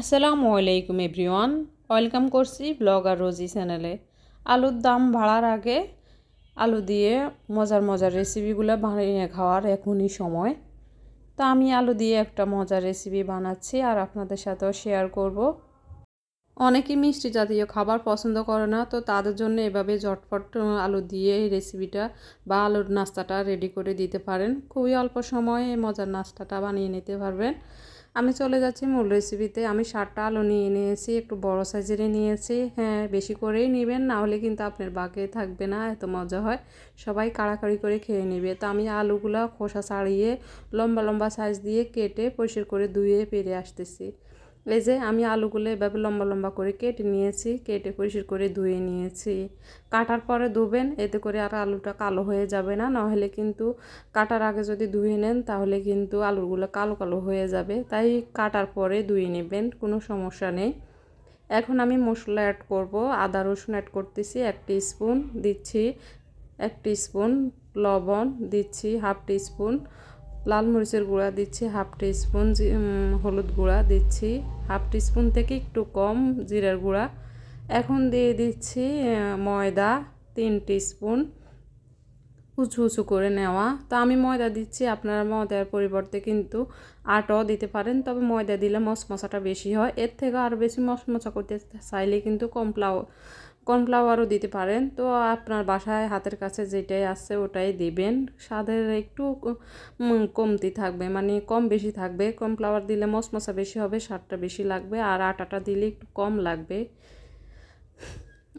আসসালামু আলাইকুম everyone. Welcome করছি ব্লগ আর রোজি চ্যানেলে। আলুর দাম বাড়ার আগে আলু দিয়ে মজার মজার রেসিপিগুলো বানিয়ে খাওয়ার এখনই সময়। তা আমি আলু দিয়ে একটা মজার রেসিপি বানাচ্ছি আর আপনাদের সাথেও শেয়ার করব। অনেকেই মিষ্টি জাতীয় খাবার পছন্দ করে না, তো তাদের জন্য এভাবে ঝটফট আলু দিয়ে এই রেসিপিটা বা আলুর নাস্তাটা রেডি করে দিতে পারেন। খুবই অল্প সময়ে মজার নাস্তাটা বানিয়ে নিতে পারবেন। আমি চলে যাচ্ছি মূল রেসিপিতে আমি সারটা আলু নিয়ে নিয়েছি, একটু বড় সাইজেরই নিয়েছি। হ্যাঁ বেশি করেই নেবেন, না হলে কিন্তু আপনার বাকে থাকবে না, এত মজা হয়। সবাই কাড়াকাড়ি করে খেয়ে নেবে। তো আমি আলুগুলো খোসা ছাড়িয়ে লম্বা লম্বা সাইজ দিয়ে কেটে পরিষ্কার করে ধুয়ে পেরে আসতেছি। এই যে আমি আলুগুলো এভাবে লম্বা লম্বা করে কেটে নিয়েছি, কেটে পরিষ্কার করে ধুয়ে নিয়েছি। কাটার পরে ধুবেন, এতে করে আর আলুটা কালো হয়ে যাবে না, নাহলে কিন্তু কাটার আগে যদি ধুয়ে নেন, তাহলে কিন্তু আলুগুলো কালো কালো হয়ে যাবে। তাই কাটার পরে ধুয়ে নেবেন, কোনো সমস্যা নেই। এখন আমি মশলা অ্যাড করব, আদা রসুন অ্যাড করতেছি এক স্পুন দিচ্ছি এক স্পুন লবণ দিচ্ছি হাফ স্পুন লাল মরিচের গুঁড়া দিচ্ছি, হাফ স্পুন হলুদ গুঁড়া দিচ্ছি, হাফ স্পুন থেকে একটু কম জিরার গুঁড়া। এখন দিয়ে দিচ্ছি ময়দা, তিন স্পুন উঁচু উঁচু করে নেওয়া। তো আমি ময়দা দিচ্ছি, আপনারা ময়দার পরিবর্তে কিন্তু আটাও দিতে পারেন, তবে ময়দা দিলে মশমশাটা বেশি হয়। এর থেকে আরও বেশি মশমশা করতে চাইলে কিন্তু কমপ্লাও কর্নফ্লাওয়ারও দিতে পারেন। তো আপনার বাসায় হাতের কাছে যেটাই আছে ওটাই দিবেন। স্বাদের একটু কমতি থাকবে মানে কম বেশি থাকবে। কর্নফ্লাওয়ার দিলে মশমশা বেশি হবে, স্বাদটা বেশি লাগবে। আর আটাটা দিলে একটু কম লাগবে।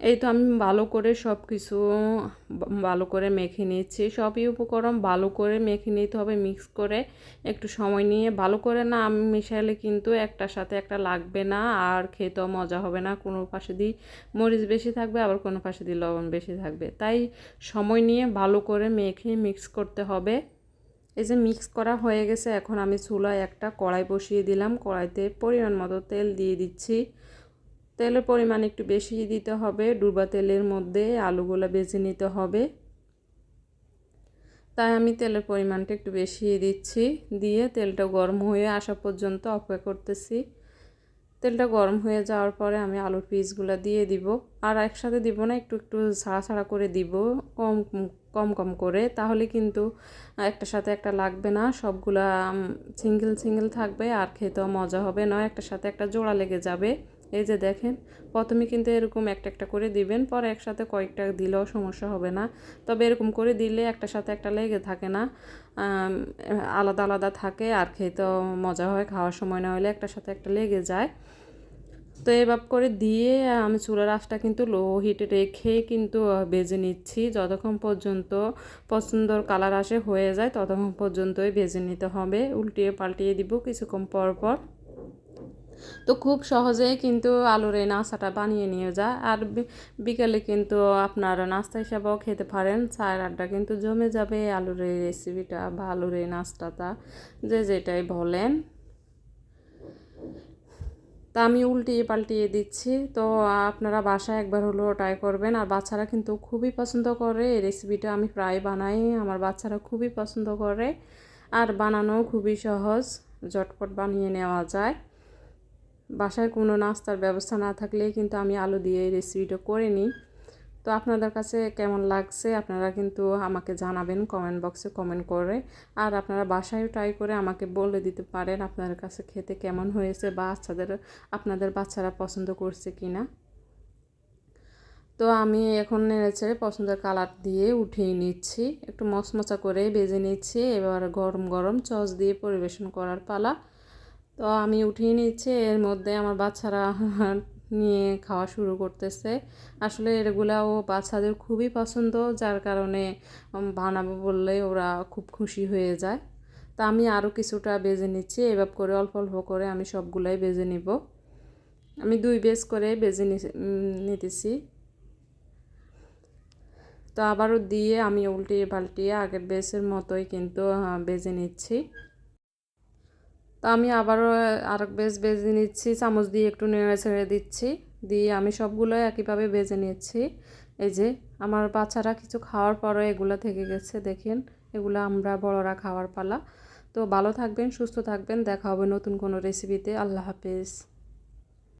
এই তো আমি ভালো করে সব কিছু ভালো করে মেখে নিচ্ছি। সবই উপকরণ ভালো করে মেখে নিতে হবে মিক্স করে একটু সময় নিয়ে। ভালো করে না আমি মেশালে কিন্তু একটার সাথে একটা লাগবে না, আর খেতেও মজা হবে না। কোনো পাশে দিয়ে মরিচ বেশি থাকবে, আবার কোনো পাশে দিয়ে লবণ বেশি থাকবে। তাই সময় নিয়ে ভালো করে মেখে মিক্স করতে হবে। এই যে মিক্স করা হয়ে গেছে, এখন আমি চুলায় একটা কড়াই বসিয়ে দিলাম। কড়াইতে পরিমাণ মতো তেল দিয়ে দিচ্ছি। তেলের পরিমাণ একটু বেশি দিতে হবে। ডুবা তেলের মধ্যে আলুগুলো বেজে নিতে হবে। তাই আমি তেলের পরিমাণটা একটু বেশি দিচ্ছি। দিয়ে তেলটা গরম হয়ে আসা পর্যন্ত অপেক্ষা করতেছি। তেলটা গরম হয়ে যাওয়ার পরে আমি আলুর পিসগুলো দিয়ে দিব। আর একসাথে দিব না, একটু একটু ছাড়া ছাড়া করে দিব, কম কম কম করে। তাহলে কিন্তু একটা সাথে একটা লাগবে না, সবগুলা সিঙ্গেল সিঙ্গেল থাকবে। আর খেতেও মজা হবে, নয় একটা সাথে একটা জোড়া লেগে যাবে। এই যে দেখেন, প্রথমে কিন্তু এরকম একটা একটা করে দিবেন, পরে একসাথে কয়েকটা দিলেও সমস্যা হবে না। তবে এরকম করে দিলে একটা সাথে একটা লেগে থাকে না আলাদা আলাদা থাকে, আর খেতেও মজা হয়, খাওয়ার সময় না হলে একটা সাথে একটা লেগে যায়। তো এভাবে করে দিয়ে আমি চুলার আঁচটা কিন্তু লো হিটে রেখে কিন্তু ভেজে নিচ্ছি। যতক্ষণ পর্যন্ত পছন্দর কালার আসে, হয়ে যায়, ততক্ষণ পর্যন্তই ভেজে নিতে হবে। উল্টিয়ে পাল্টিয়ে দিব কিছুক্ষণ পর পর। তো খুব সহজেই কিন্তু আলুর এই নাস্তাটা বানিয়ে নিয়ে যায়। আর বিকেলে কিন্তু আপনার নাস্তা হিসাবেও খেতে পারেন। চায়ের আড্ডা কিন্তু জমে যাবে আলুর এই রেসিপিটা বা আলুর এই নাস্তাটা, যে যেটাই বলেন। তা আমি উল্টিয়ে পাল্টিয়ে দিচ্ছি। তো আপনারা বাসায় একবার হলেও ট্রাই করবেন। আর বাচ্চারা কিন্তু খুবই পছন্দ করে এই রেসিপিটা আমি প্রায় বানাই, আমার বাচ্চারা খুবই পছন্দ করে। আর বানানো খুবই সহজ, ঝটপট বানিয়ে নেওয়া যায়। বাসায় কোনো নাস্তার ব্যবস্থা না থাকলে কিন্তু আমি আলু দিয়ে এই রেসিপিটা করে নিই। তো আপনাদের কাছে কেমন লাগছে আপনারা কিন্তু আমাকে জানাবেন কমেন্ট বক্সে কমেন্ট করে। আর আপনারা বাসায় ট্রাই করে আমাকে বলে দিতে পারেন আপনাদের কাছে খেতে কেমন হয়েছে বা বাচ্চাদের, আপনাদের বাচ্চারা পছন্দ করছে কি না তো আমি এখন নেড়েছে পছন্দের কালার দিয়ে উঠিয়ে নিচ্ছি। একটু মচমচা করে বেজে নিচ্ছি। এবার গরম গরম চস দিয়ে পরিবেশন করার পালা। তো আমি উঠিয়ে নিচ্ছি, এর মধ্যে আমার বাচ্চারা নিয়ে খাওয়া শুরু করতেছে। আসলে এগুলাও বাচ্চাদের খুবই পছন্দ, যার কারণে বানাবো বললে ওরা খুব খুশি হয়ে যায়। তা আমি আরও কিছুটা বেজে নিচ্ছি, এভাবে করে অল্প অল্প করে আমি সবগুলাই বেজে নিব। আমি দুই বেজ করে বেজে নিতেছি। তো আবারও দিয়ে আমি উল্টিয়ে পাল্টিয়ে আগের বেসের মতোই কিন্তু বেজে নিচ্ছি। তো আমি আবারও আর বেশ বেজে নিচ্ছি। চামচ দিয়ে একটু নেড়ে ছেড়ে দিচ্ছি। দিয়ে আমি সবগুলো একইভাবে বেজে নিচ্ছি। এই যে, আমার বাচ্চারা কিছু খাওয়ার পরও এগুলো থেকে গেছে। দেখেন, এগুলো আমরা বড়রা খাওয়ার পালা। তো ভালো থাকবেন, সুস্থ থাকবেন। দেখা হবে নতুন কোনো রেসিপিতে আল্লাহ হাফেজ।